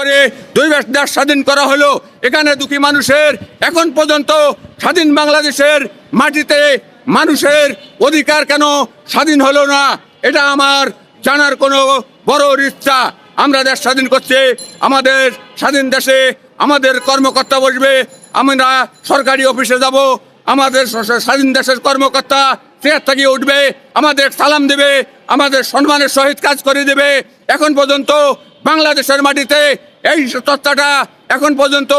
করে দুই দেশ স্বাধীন করা হলো। এখানে দুঃখী মানুষের এখন পর্যন্ত স্বাধীন বাংলাদেশের মাটিতে মানুষের অধিকার কেন স্বাধীন হলো না? এটা আমার জানার কোনো বড় ইচ্ছা। আমরা দেশ স্বাধীন করছি, আমাদের স্বাধীন দেশে আমাদের কর্মকর্তা বসবে। আমরা সরকারি অফিসে যাব, আমাদের স্বাধীন দেশের কর্মকর্তা চেয়ার থেকে উঠবে, আমাদের সালাম দেবে, আমাদের সম্মানের সহিত কাজ করে দেবে। এখন পর্যন্ত বাংলাদেশের মাটিতে এই তথ্যটা এখন পর্যন্ত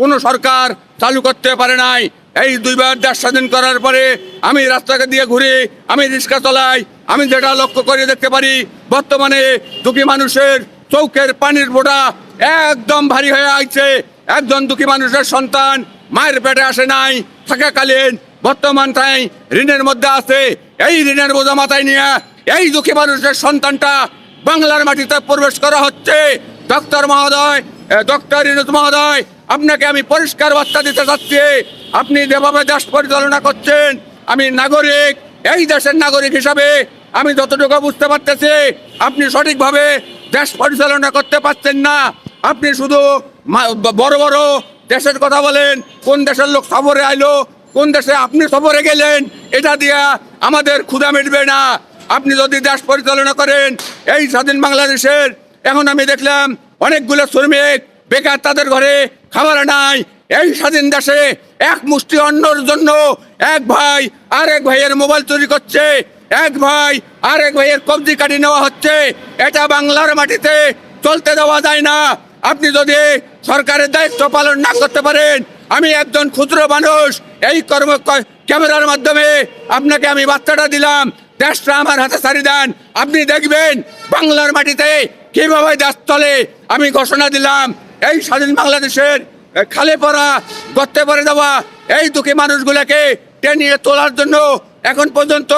কোনো সরকার চালু করতে পারে নাই। এই দুইবার দেশ স্বাধীন করার পরে আমি রাস্তাকে দিয়ে ঘুরে, আমি রিক্সা চলাই, আমি যেটা লক্ষ্য করে দেখতে পারি, বর্তমানে দুঃখী মানুষের চৌকের পানির ফোঁটা একদম ভারী হয়ে আইছে একজন দুঃখী মানুষের সন্তান মায়ের পেটে আসে নাই, থাকাকালীন বর্তমান তাই ঋণের মধ্যে আছে। এই ঋণের বোঝা মাথায় নিয়ে এই দুঃখী মানুষের সন্তানটা বাংলার মাটিতে প্রবেশ করা হচ্ছে। ডক্টর মহোদয় ডক্টর ইনুত মহোদয়, আপনাকে আমি পরিষ্কার বার্তা দিতে চাচ্ছি। আপনি যেভাবে দেশ পরিচালনা করছেন, আমি নাগরিক, এই দেশের নাগরিক হিসাবে আমি যতটুকু বুঝতে পারতেছি, আপনি সঠিকভাবে দেশ পরিচালনা করতে পারছেন না। আপনি শুধু বড় বড় দেশের কথা বলেন, কোন দেশের লোক সফরে আইলো, কোন দেশে আপনি সফরে গেলেন, এটা দিয়া আমাদের ক্ষুধা মিটবে না। আপনি যদি দেশ পরিচালনা করেন, এই স্বাধীন বাংলাদেশের, এখন আমি দেখলাম অনেকগুলো শ্রমিক বেকার তাদের ঘরে খাবার নাই এই স্বাধীন দেশে এক মুষ্টি অন্যর জন্য এক ভাই আর এক ভাইয়ের মোবাইল চুরি করছে, এক ভাই আর এক ভাইয়ের কবজি কাটি নেওয়া হচ্ছে। এটা বাংলার মাটিতে চলতে দেওয়া যায় না। আপনি যদি সরকারের দায়িত্ব পালন না করতে পারেন, আমি একজন ক্ষুদ্র মানুষ, এই কর্ম ক্যামেরার মাধ্যমে আপনাকে আমি বার্তাটা দিলাম। দেশটা আমার হাতে ছাড়ি দেন। আপনি দেখবেন বাংলার মাটিতে কীভাবে দেশ চলে। আমি ঘোষণা দিলাম, এই স্বাধীন বাংলাদেশের খালে পড়া, গর্তে পড়ে দেওয়া এই দুঃখী মানুষগুলোকে টেনিয়ে তোলার জন্য এখন পর্যন্ত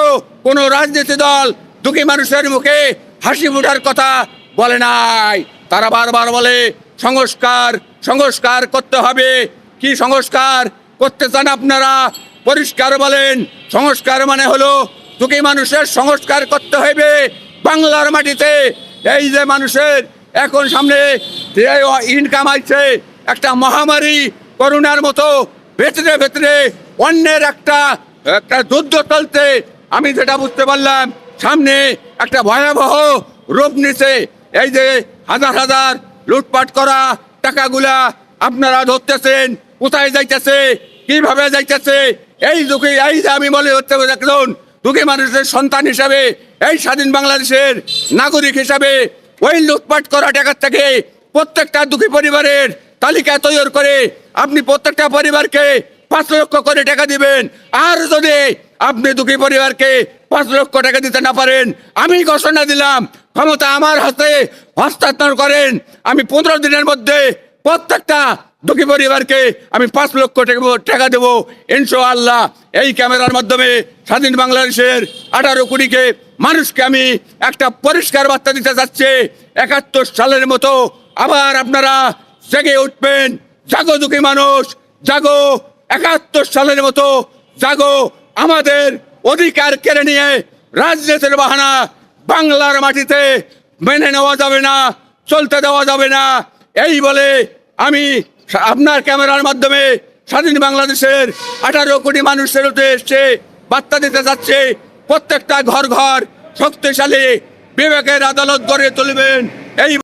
কোনো রাজনীতি দল দুঃখী মানুষের মুখে হাসি ফুটার কথা বলে নাই। তারা বারবার বলে, সংস্কার সংস্কার করতে হবে। কি সংস্কার করতে চান আপনারা? পরিষ্কার বলেন, সংস্কার মানে হলো দুঃখী মানুষের সংস্কার করতে হবে বাংলার মাটিতে। এই যে মানুষের এখন সামনে ইনকাম আইছে একটা মহামারী, করোনার মতো ভেতরে ভেতরে অন্যের একটা একটা যুদ্ধ চলছে। আমি যেটা বুঝতে পারলাম, সামনে একটা ভয়াবহ রূপ নিছে। এই যে হাজার হাজার লুটপাট করা টাকাগুলা আপনারা ধরতেছেন, কোথায় যাইতেছে, কীভাবে যাইতেছে, এই দুঃখী এই যে আমি বলে হচ্ছে দেখুন দুঃখী মানুষের সন্তান হিসাবে, এই স্বাধীন বাংলাদেশের নাগরিক হিসাবে ওই লুটপাট করা টাকার থেকে প্রত্যেকটা দুঃখী পরিবারের তালিকা তৈরি করে আপনি প্রত্যেকটা পরিবারকে পাঁচ লক্ষ করে টাকা দিবেন। আর যদি আপনি দুঃখী পরিবারকে পাঁচ লক্ষ টাকা দিতে না পারেন, আমি ঘোষণা দিলাম, ক্ষমতা আমার হাতে হস্তান্তর করেন। আমি পনেরো দিনের মধ্যে প্রত্যেকটা দুঃখী পরিবারকে আমি পাঁচ লক্ষ টাকা- দেবো ইনশাআল্লাহ এই ক্যামেরার মাধ্যমে স্বাধীন বাংলাদেশের আঠারো কোটিকে মানুষকে আমি একটা পরিষ্কার বার্তা দিতে চাচ্ছি একাত্তর সালের মতো আবার আপনারা জেগে উঠবেন। জাগো দুঃখী মানুষ, জাগো। একাত্তর সালের মতো জাগো। আমাদের অধিকার কেড়ে নিয়ে রাজনীতির বাহানা বাংলার মাটিতে মেনে নেওয়া যাবে না, চলতে দেওয়া যাবে না। এই বলে আমি আপনার ক্যামেরার মাধ্যমে স্বাধীন বাংলাদেশের আঠারো কোটি মানুষের এসছে, বার্তা দিতে যাচ্ছে, প্রত্যেকটা ঘর ঘর শক্তিশালী, বিবেকের আদালত গড়ে তুলবেন। এই